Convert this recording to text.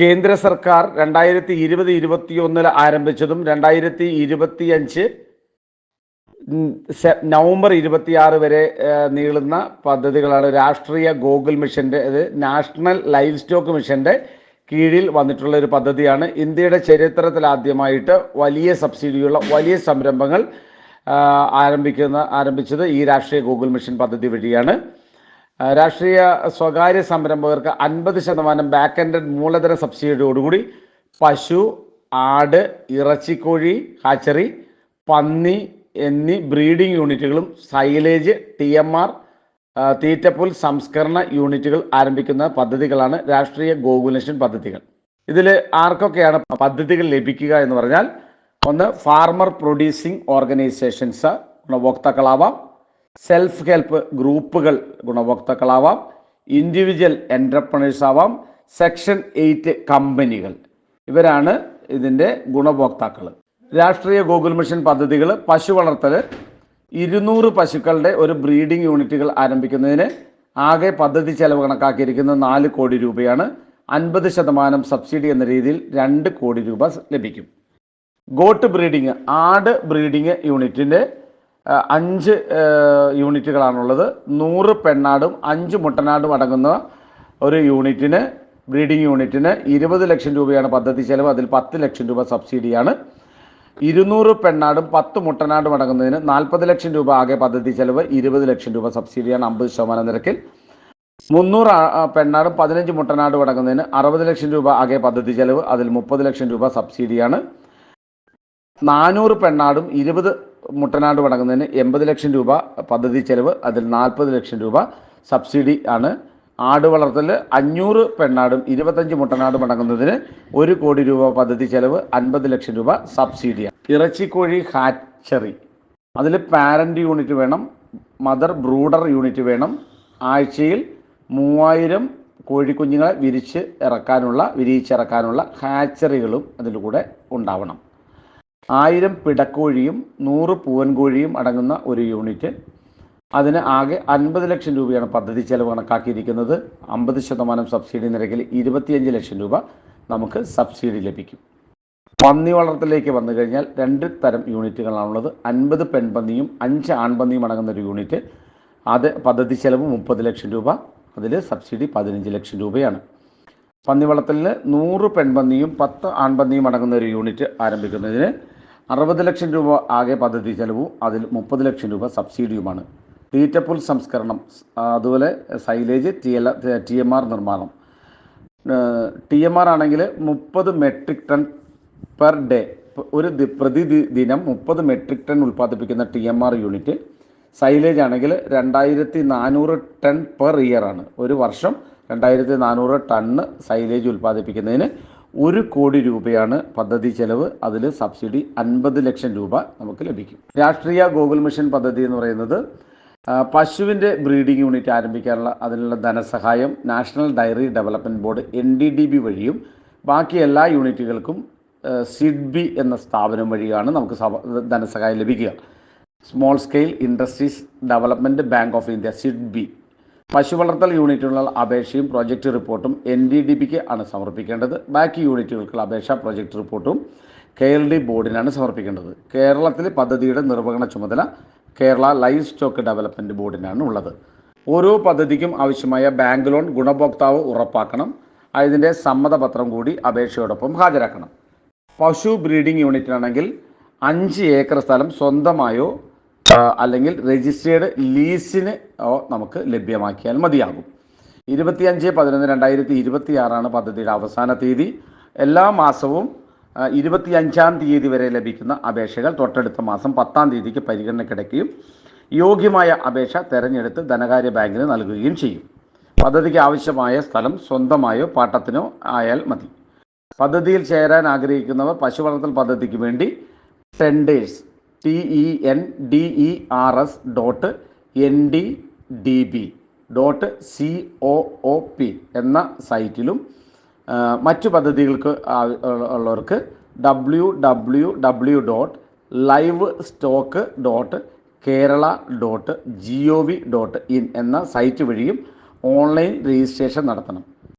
കേന്ദ്ര സർക്കാർ രണ്ടായിരത്തി ഇരുപത് ഇരുപത്തിയൊന്നിൽ ആരംഭിച്ചതും രണ്ടായിരത്തി ഇരുപത്തിയഞ്ച് നവംബർ ഇരുപത്തിയാറ് വരെ നീളുന്ന പദ്ധതികളാണ് രാഷ്ട്രീയ ഗോകുൽ മിഷന്റെ ഇത് നാഷണൽ ലൈഫ് സ്റ്റോക്ക് മിഷന്റെ കീഴിൽ വന്നിട്ടുള്ള ഒരു പദ്ധതിയാണ്. ഇന്ത്യയുടെ ചരിത്രത്തിൽ ആദ്യമായിട്ട് വലിയ സബ്സിഡിയുള്ള വലിയ സംരംഭങ്ങൾ ആരംഭിക്കുന്ന ആരംഭിച്ചത് ഈ രാഷ്ട്രീയ ഗൂഗിൾ മിഷൻ പദ്ധതി വഴിയാണ്. രാഷ്ട്രീയ സ്വകാര്യ സംരംഭകർക്ക് അൻപത് ശതമാനം ബാക്ക് എൻഡ് മൂലധന സബ്സിഡിയോടുകൂടി പശു ആട് ഇറച്ചിക്കോഴി ഹാച്ചറി പന്നി എന്നീ ബ്രീഡിംഗ് യൂണിറ്റുകളും സൈലേജ് ടി എം ആർ തീറ്റപ്പുൽ സംസ്കരണ യൂണിറ്റുകൾ ആരംഭിക്കുന്ന പദ്ധതികളാണ് രാഷ്ട്രീയ ഗോകുലേഷൻ പദ്ധതികൾ. ഇതിൽ ആർക്കൊക്കെയാണ് പദ്ധതികൾ ലഭിക്കുക എന്ന് പറഞ്ഞാൽ ഒന്ന് ഫാർമർ പ്രൊഡ്യൂസിംഗ് ഓർഗനൈസേഷൻസ് ഗുണഭോക്താക്കളാവാം. സെൽഫ് ഹെൽപ്പ് ഗ്രൂപ്പുകൾ ഗുണഭോക്താക്കളാവാം ഇൻഡിവിജ്വൽ എന്റർപ്രണേഴ്സ് ആവാം സെക്ഷൻ എയ്റ്റ് കമ്പനികൾ. ഇവരാണ് ഇതിന്റെ ഗുണഭോക്താക്കൾ. രാഷ്ട്രീയ ഗോകുൽ മിഷൻ പദ്ധതികൾ പശു വളർത്തൽ ഇരുന്നൂറ് പശുക്കളുടെ ഒരു ബ്രീഡിംഗ് യൂണിറ്റുകൾ ആരംഭിക്കുന്നതിന് ആകെ പദ്ധതി ചെലവ് കണക്കാക്കിയിരിക്കുന്നത് നാല് കോടി രൂപയാണ്. അൻപത് ശതമാനം സബ്സിഡി എന്ന രീതിയിൽ രണ്ട് കോടി രൂപ ലഭിക്കും. ഗോട്ട് ബ്രീഡിങ് ആട് ബ്രീഡിങ് യൂണിറ്റിന്റെ അഞ്ച് യൂണിറ്റുകളാണുള്ളത്. നൂറ് പെണ്ണാടും അഞ്ച് മുട്ടനാടും അടങ്ങുന്ന ഒരു യൂണിറ്റിന് ബ്രീഡിംഗ് യൂണിറ്റിന് ഇരുപത് ലക്ഷം രൂപയാണ് പദ്ധതി ചെലവ്. അതിൽ പത്ത് ലക്ഷം രൂപ സബ്സിഡിയാണ്. ഇരുന്നൂറ് പെണ്ണാടും പത്ത് മുട്ടനാടും അടങ്ങുന്നതിന് നാൽപ്പത് ലക്ഷം രൂപ ആകെ പദ്ധതി ചെലവ് ഇരുപത് ലക്ഷം രൂപ സബ്സിഡിയാണ് അമ്പത് ശതമാനം നിരക്കിൽ. മുന്നൂറ് പെണ്ണാടും പതിനഞ്ച് മുട്ടനാടും അടങ്ങുന്നതിന് അറുപത് ലക്ഷം രൂപ ആകെ പദ്ധതി ചെലവ്. അതിൽ മുപ്പത് ലക്ഷം രൂപ സബ്സിഡിയാണ്. നാനൂറ് പെണ്ണാടും ഇരുപത് മുട്ടനാടും മടങ്ങുന്നതിന് എൺപത് ലക്ഷം രൂപ പദ്ധതി ചെലവ് അതിൽ നാൽപ്പത് ലക്ഷം രൂപ സബ്സിഡി ആണ്. ആട് വളർത്തൽ അഞ്ഞൂറ് പെണ്ണാടും ഇരുപത്തഞ്ച് മുട്ടനാടും അടങ്ങുന്നതിന് ഒരു കോടി രൂപ പദ്ധതി ചെലവ് അൻപത് ലക്ഷം രൂപ സബ്സിഡിയാണ് ഇറച്ചിക്കോഴി ഹാച്ചറി. അതിൽ പാരന്റ് യൂണിറ്റ് വേണം മദർ ബ്രൂഡർ യൂണിറ്റ് വേണം. ആഴ്ചയിൽ മൂവായിരം കോഴിക്കുഞ്ഞുങ്ങളെ വിരിച്ച് ഇറക്കാനുള്ള വിരിയിച്ചിറക്കാനുള്ള ഹാച്ചറികളും അതിൽ കൂടെ ഉണ്ടാവണം. ആയിരം പിടക്കോഴിയും നൂറ് പൂവൻകോഴിയും അടങ്ങുന്ന ഒരു യൂണിറ്റ്. അതിന് ആകെ അൻപത് ലക്ഷം രൂപയാണ് പദ്ധതി ചെലവ് കണക്കാക്കിയിരിക്കുന്നത്. അമ്പത് ശതമാനം സബ്സിഡി നിരക്കിൽ ഇരുപത്തിയഞ്ച് ലക്ഷം രൂപ നമുക്ക് സബ്സിഡി ലഭിക്കും. പന്നി വളർത്തലിലേക്ക് വന്നു കഴിഞ്ഞാൽ രണ്ട് തരം യൂണിറ്റുകളാണുള്ളത്. അൻപത് പെൺപന്നിയും അഞ്ച് ആൺപന്നിയും അടങ്ങുന്ന ഒരു യൂണിറ്റ്. അത് പദ്ധതി ചെലവ് മുപ്പത് ലക്ഷം രൂപ. അതിൽ സബ്സിഡി പതിനഞ്ച് ലക്ഷം രൂപയാണ്. പന്നി വളർത്തലിന് നൂറ് പെൺപന്നിയും പത്ത് ആൺപന്നിയും അടങ്ങുന്ന ഒരു യൂണിറ്റ് ആരംഭിക്കുന്നതിന് അറുപത് ലക്ഷം രൂപ ആകെ പദ്ധതി ചെലവും അതിൽ മുപ്പത് ലക്ഷം രൂപ സബ്സിഡിയുമാണ്. തീറ്റപ്പുൽ സംസ്കരണം അതുപോലെ silage T L T M R നിർമ്മാണം. ടി എം ആർ ആണെങ്കിൽ മുപ്പത് മെട്രിക് ടൺ പെർ ഡേ ഒരു പ്രതി ദിനം മുപ്പത് മെട്രിക് ടൺ ഉൽപ്പാദിപ്പിക്കുന്ന T M R unit. Silage ആണെങ്കിൽ രണ്ടായിരത്തി നാനൂറ് ടൺ പെർ ഇയർ ആണ്. ഒരു വർഷം രണ്ടായിരത്തി നാനൂറ് ടണ്ണ് സൈലേജ് ഉൽപ്പാദിപ്പിക്കുന്നതിന് ഒരു കോടി രൂപയാണ് പദ്ധതി ചെലവ്. അതിൽ സബ്സിഡി അൻപത് ലക്ഷം രൂപ നമുക്ക് ലഭിക്കും. രാഷ്ട്രീയ ഗോകുൽ മിഷൻ പദ്ധതി എന്ന് പറയുന്നത് പശുവിന്റെ ബ്രീഡിംഗ് യൂണിറ്റ് ആരംഭിക്കാനുള്ള അതിനുള്ള ധനസഹായം national dairy development board N D D B വഴിയും ബാക്കി എല്ലാ യൂണിറ്റുകൾക്കും സിഡ്ബി എന്ന സ്ഥാപനം വഴിയാണ് നമുക്ക് ധനസഹായം ലഭിക്കുക. Small scale industries development bank of India SIDBI. പശു വളർത്തൽ യൂണിറ്റിനുള്ള അപേക്ഷയും പ്രോജക്റ്റ് റിപ്പോർട്ടും എൻ ഡി ഡി പിക്ക് ആണ് സമർപ്പിക്കേണ്ടത്. ബാക്കി യൂണിറ്റുകൾക്കുള്ള അപേക്ഷ പ്രോജക്റ്റ് റിപ്പോർട്ടും കെ എൽ ഡി ബോർഡിനാണ് സമർപ്പിക്കേണ്ടത്. കേരളത്തിലെ പദ്ധതിയുടെ നിർവഹണ ചുമതല കേരള ലൈഫ് സ്റ്റോക്ക് ഡെവലപ്മെന്റ് ബോർഡിനാണ് ഉള്ളത്. ഓരോ പദ്ധതിക്കും ആവശ്യമായ ബാങ്ക് ലോൺ ഗുണഭോക്താവ് ഉറപ്പാക്കണം. അതിന്റെ സമ്മതപത്രം കൂടി അപേക്ഷയോടൊപ്പം ഹാജരാക്കണം. പശു ബ്രീഡിംഗ് യൂണിറ്റിനാണെങ്കിൽ അഞ്ച് ഏക്കർ സ്ഥലം സ്വന്തമായോ അല്ലെങ്കിൽ രജിസ്റ്റേർഡ് ലീസിന് നമുക്ക് ലഭ്യമാക്കിയാൽ മതിയാകും. ഇരുപത്തിയഞ്ച് പതിനൊന്ന് രണ്ടായിരത്തി ഇരുപത്തി ആറാണ് പദ്ധതിയുടെ അവസാന തീയതി. എല്ലാ മാസവും ഇരുപത്തി ഇരുപത്തിയഞ്ചാം തീയതി വരെ ലഭിക്കുന്ന അപേക്ഷകൾ തൊട്ടടുത്ത മാസം പത്താം തീയതിക്ക് പരിഗണനയ്ക്കിടയ്ക്കുകയും യോഗ്യമായ അപേക്ഷ തെരഞ്ഞെടുത്ത് ധനകാര്യ ബാങ്കിന് നൽകുകയും ചെയ്യും. പദ്ധതിക്ക് ആവശ്യമായ സ്ഥലം സ്വന്തമായോ പാട്ടത്തിനോ ആയാൽ മതി. പദ്ധതിയിൽ ചേരാൻ ആഗ്രഹിക്കുന്നവർ പശു വളർത്തൽ പദ്ധതിക്ക് വേണ്ടി tenders T E N D E R S dot N D D B dot C O O P എന്ന സൈറ്റിലും മറ്റു പദ്ധതികൾക്ക് ഉള്ളവർക്ക് W W W dot livestock dot Kerala dot G O V dot in എന്ന site വഴിയും online registration നടത്തണം